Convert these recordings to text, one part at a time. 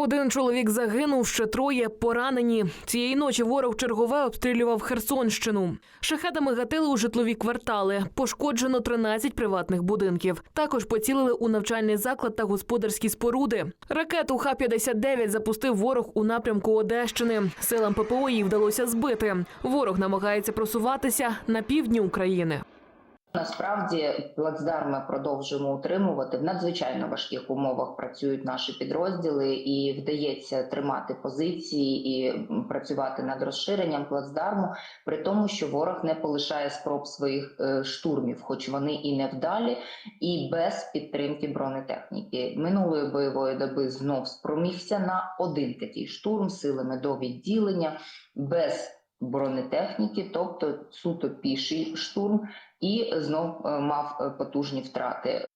Один чоловік загинув, ще троє поранені. Цієї ночі ворог чергове обстрілював Херсонщину. Шахедами гатили у житлові квартали. Пошкоджено 13 приватних будинків. Також поцілили у навчальний заклад та господарські споруди. Ракету Х-59 запустив ворог у напрямку Одещини. Силам ППО її вдалося збити. Ворог намагається просуватися на півдні України. Насправді плацдарм ми продовжуємо утримувати в надзвичайно важких умовах. Працюють наші підрозділи, і вдається тримати позиції і працювати над розширенням плацдарму, при тому, що ворог не полишає спроб своїх е, штурмів, хоч вони і невдалі, і без підтримки бронетехніки. Минулої бойової доби знов спромігся на один такий штурм силами до відділення без бронетехніки, тобто суто піший штурм і знов е, мав е, потужні втрати.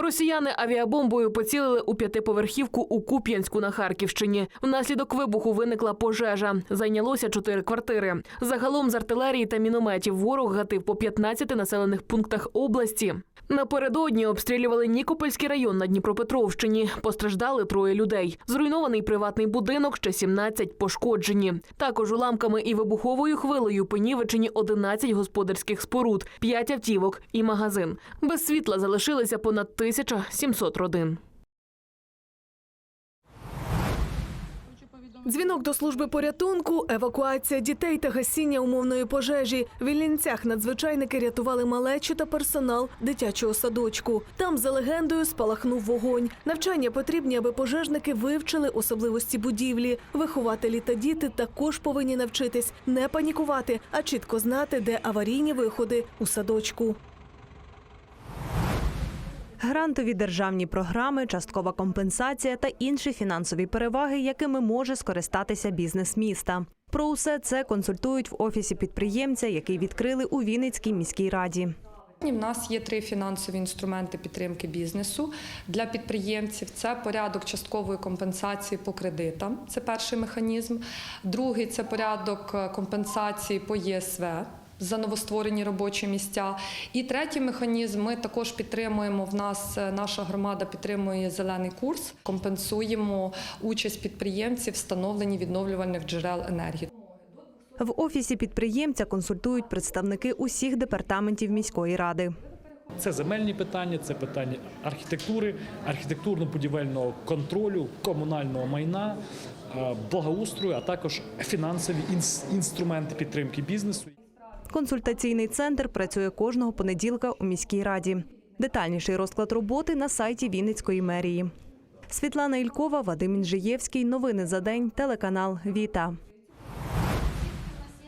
Росіяни авіабомбою поцілили у п'ятиповерхівку у Куп'янську на Харківщині. Внаслідок вибуху виникла пожежа. Зайнялося чотири квартири. Загалом з артилерії та мінометів ворог гатив по 15 населених пунктах області. Напередодні обстрілювали Нікопольський район на Дніпропетровщині. Постраждали троє людей. Зруйнований приватний будинок, ще 17 пошкоджені. Також уламками і вибуховою хвилею понівечені 11 господарських споруд, 5 автівок і магазин. Без світла залишилися понад 1700 родин. Дзвінок до служби порятунку, евакуація дітей та гасіння умовної пожежі. В Вільнянцях надзвичайники рятували малечу та персонал дитячого садочку. Там за легендою спалахнув вогонь. Навчання потрібні, аби пожежники вивчили особливості будівлі. Вихователі та діти також повинні навчитись не панікувати, а чітко знати, де аварійні виходи у садочку. Грантові державні програми, часткова компенсація та інші фінансові переваги, якими може скористатися бізнес міста. Про усе це консультують в офісі підприємця, який відкрили у Вінницькій міській раді. У нас є три фінансові інструменти підтримки бізнесу для підприємців. Це порядок часткової компенсації по кредитам. Це перший механізм. Другий це порядок е, компенсації по ЄСВ. За новостворені робочі місця. І третій механізм ми також підтримуємо. В нас е, наша громада підтримує зелений курс, компенсуємо участь підприємців в встановленні відновлювальних джерел енергії. В офісі підприємця консультують представники усіх департаментів міської ради. Це земельні питання, це питання архітектури, архітектурно-будівельного контролю, комунального майна, е, благоустрою, а також фінансові інструменти підтримки бізнесу. Консультаційний центр працює кожного понеділка у міській раді. Детальніший розклад роботи на сайті Вінницької мерії. Світлана Ількова, Вадим Інжиєвський. Новини за день. Телеканал Віта.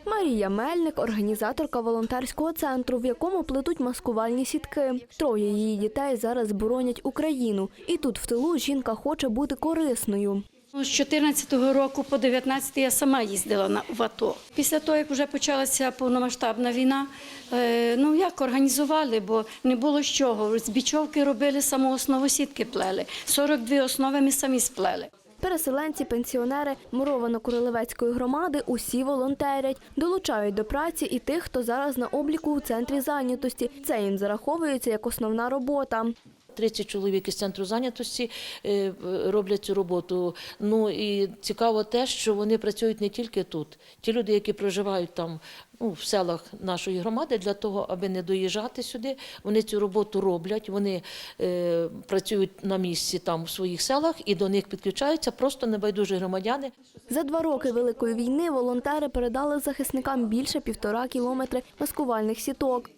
Марія Мельник, організаторка волонтерського центру, в якому плетуть маскувальні сітки. Троє її дітей зараз боронять Україну, і тут в тилу жінка хоче бути корисною. З 14-го року по 19-й я сама їздила на в АТО. Після того, як вже почалася повномасштабна війна, е, ну як організували, бо не було з чого. З бічовки робили саму основу сітки плели. 42 основи ми самі сплели. Переселенці, пенсіонери Муровано-Курилевецької громади усі волонтерять, долучають до праці і тих, хто зараз на обліку у центрі зайнятості. Це їм зараховується як основна робота. 30 чоловік із центру зайнятості е, роблять цю роботу. Ну і цікаво те, що вони працюють не тільки тут. Ті люди, які проживають там ну, в селах нашої громади, для того, аби не доїжджати сюди, вони цю роботу роблять. Вони е, працюють на місці там в своїх селах, і до них підключаються просто небайдужі громадяни. За два роки Великої війни волонтери передали захисникам більше півтора кілометри маскувальних сіток.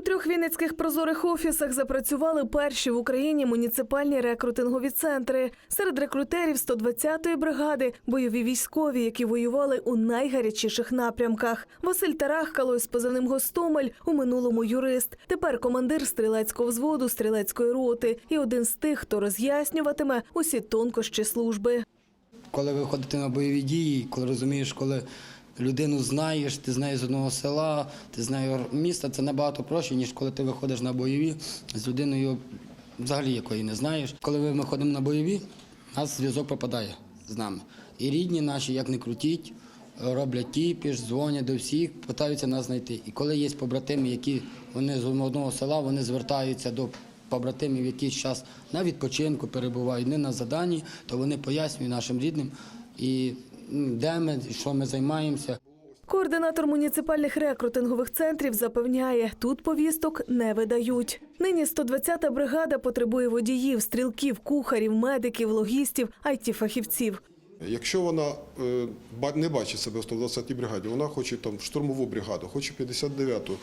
Трьох вінницьких прозорих офісах запрацювали перші в Україні муніципальні рекрутингові центри. Серед рекрутерів 120-ї бригади бойові військові, які воювали у найгарячіших напрямках. Василь Тарахкало з позивним Гостомель у минулому юрист. Тепер командир стрілецького взводу стрілецької роти і один з тих, хто роз'яснюватиме усі тонкощі служби. коли ви ходите на бойові дії, коли розумієш, коли людину знаєш, ти знаєш з одного села, ти знаєш міста, це набагато проще, ніж коли ти виходиш на бойові з людиною, взагалі якої не знаєш. Коли ми ходимо на бойові, нас зв'язок пропадає з нами. І рідні наші, як не крутіть, роблять кіпіш, дзвонять до всіх, питаються нас знайти. І коли є побратими, які вони з одного села, вони звертаються до побратимів, які зараз на відпочинку перебувають, не на заданні, то вони пояснюють нашим рідним, і де ми, що ми займаємося. Координатор муніципальних рекрутингових центрів запевняє, тут повісток не видають. Нині 120-та бригада потребує водіїв, стрілків, кухарів, медиків, логістів, айті-фахівців. Якщо вона е, не бачить себе в 120-й бригаді, вона хоче там штурмову бригаду, хоче 59-ту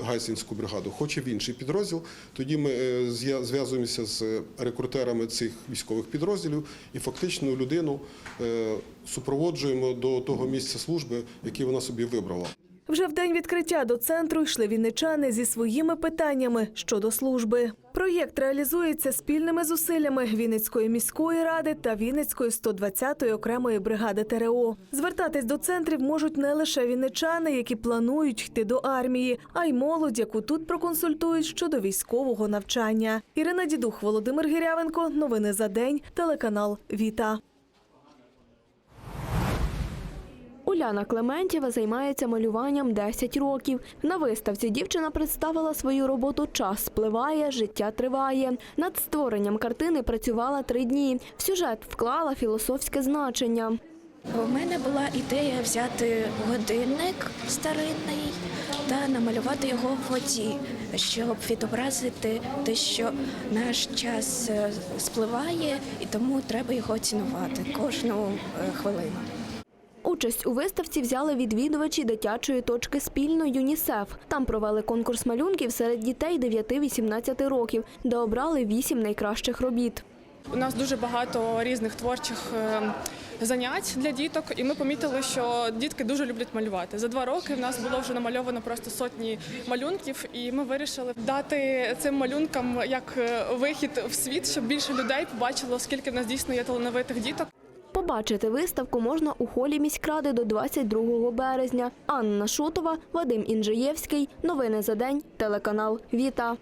гайсінську бригаду, хоче в інший підрозділ, тоді ми е, зв'язуємося з рекрутерами цих військових підрозділів і фактично людину е, супроводжуємо до того місця служби, який вона собі вибрала. Вже в день відкриття до центру йшли вінничани зі своїми питаннями щодо служби. Проєкт реалізується спільними зусиллями Вінницької міської ради та Вінницької 120-ї окремої бригади ТРО. Звертатись до центрів можуть не лише вінничани, які планують йти до армії, а й молодь, яку тут проконсультують щодо військового навчання. Ірина Дідух, Володимир Гірявенко. Новини за день. Телеканал Віта. Уляна Клементєва займається малюванням 10 років. На виставці дівчина представила свою роботу Час спливає, життя триває. Над створенням картини працювала три дні. В сюжет вклала філософське значення. У мене була ідея взяти годинник старинний та намалювати його в воді, щоб відобразити те, що наш час е, спливає, і тому треба його цінувати кожну е, хвилину. Участь у виставці взяли відвідувачі дитячої точки спільно ЮНІСЕФ. Там провели конкурс малюнків серед дітей 9-18 років, де обрали 8 найкращих робіт. У нас дуже багато різних творчих е, занять для діток, і ми помітили, що дітки дуже люблять малювати. За два роки в нас було вже намальовано просто сотні малюнків, і ми вирішили дати цим малюнкам як е, вихід в світ, щоб більше людей побачило, скільки в нас дійсно є талановитих діток. Побачити виставку можна у холі міськради до 22 березня. Анна Шутова, Вадим Інжиєвський. Новини за день. Телеканал Віта.